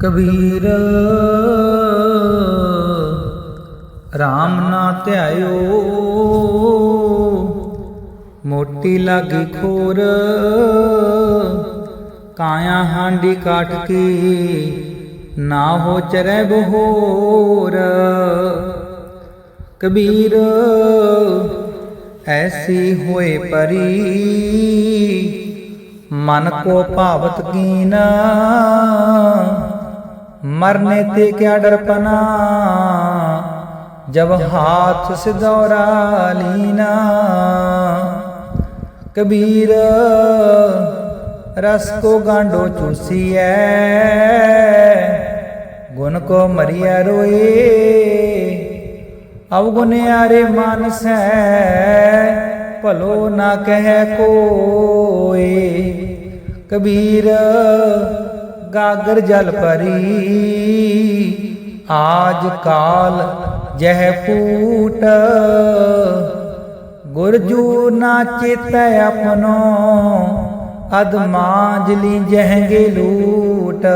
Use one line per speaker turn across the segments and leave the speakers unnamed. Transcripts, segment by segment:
Kabir RAM ਨਾ ਧਿਆਇਓ। ਮੋਟੀ ਲਾਗੀ ਖੋਰ, ਕਾਇਆ ਹਾਂਡੀ ਕਾਠ ਕੀ, ਨਾ ਹੋ ਚਰੈ ਬਹੋਰ। ਕਬੀਰ, ਐਸੀ ਹੋਏ ਪਰੀ, ਮਨ ਕੋ ਭਾਵਤ ਕੀਨਾ। ਮਰਨੇ ਤੇ ਕਿਆ ਡਰਪਨਾ ਜਬ ਹਾਥ ਸਿਦੌਰਾ ਲੀਨਾ ਕਬੀਰ ਰਸ ਕੋ ਗਾਂਡੋ ਚੂਸੀਐ ਗੁਣ ਕੋ ਮਰਿਆ ਰੋਏ ਅਵਗੁਨਿਆਰੇ ਮਾਨਸੈ ਭਲੋ ਨਾ ਕਹਿ ਕੋਏ ਕਬੀਰ ਗਾਗਰ ਜਲ ਪਰੀ ਆਜ ਕਾਲ ਜਹ ਫੂਟ। ਗੁਰਜੂ ਨਾ ਚੇਤ ਆਪਣੋ ਅਦਮਾਜ ਲੀ ਜਹਗੇ ਲੂਟ।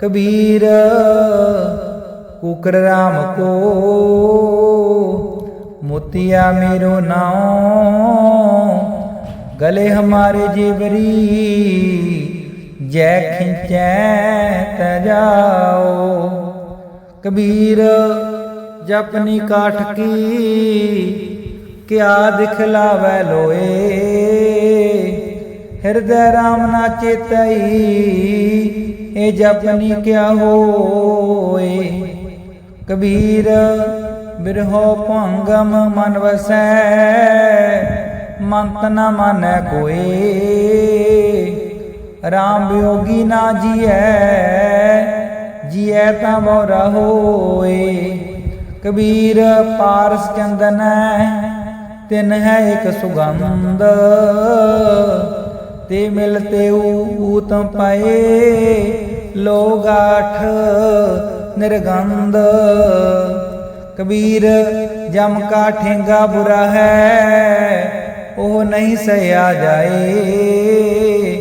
ਕਬੀਰ ਕੁਕਰ ਰਾਮ ਕੋ। ਮੋਤੀਆ ਮੇਰੋ ਨਾਉ। ਗਲੇ ਹਮਾਰੇ ਜੀਵਰੀ। ਜੈ ਖਿੰਚੈ ਤੈ ਜਾਓ। ਕਬੀਰ ਜਪਨੀ ਕਾਠ ਕੀ, ਕਿਆ ਦਿਖਲਾਵੈ ਲੋਏ। ਹਿਰਦੈ ਰਾਮ ਨਾ ਚੇਤਈ ਇਹ ਜਪਨੀ ਕਿਆ ਹੋਏ। ਕਬੀਰ ਬਿਰਹੋ ਭੰਗਮ ਮਨ ਵਸੈ ਮੰਤ ਨ ਮਨੈ ਕੋਏ। RAM ਬਿਯੋਗੀ ਨਾ ਜੀਐ ਜੀਐ ਤਾਂ ਬੋਰਾ ਹੋਏ ਕਬੀਰ ਪਾਰਸ ਚੰਦਨ ਤਿਨ ਹੈ ਇਕ ਸੁਗੰਧ। ਤੇ ਮਿਲਤੇ ਊਤਮ ਪਾਏ ਲੋਗਾਠ ਨਿਰਗੰਧ। ਕਬੀਰ ਜਮ ਕਾ ਠੇਂਗਾ ਬੁਰਾ ਹੈ, ਉਹ ਨਹੀਂ ਸਹਿਆ ਜਾਏ।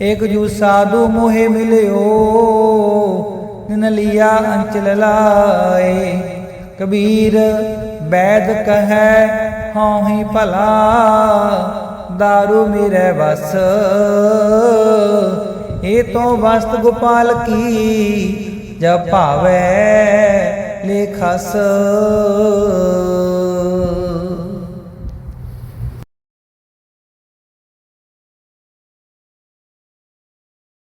ਇੱਕ ਜੂ ਸਾਧੂ ਮੋਹੇ ਮਿਲਿਓ ਨਿਨ ਲਿਆ ਅੰਚਲ ਲਾਏ। ਕਬੀਰ ਬੈਦ ਕਹੈ ਹੀ ਭਲਾ, ਦਾਰੂ ਮੇਰੇ ਵਸ। ਏ ਤੋਂ ਵਸਤ ਗੋਪਾਲ ਕੀ, ਜਬ ਭਾਵੇ ਲੇਖਸ।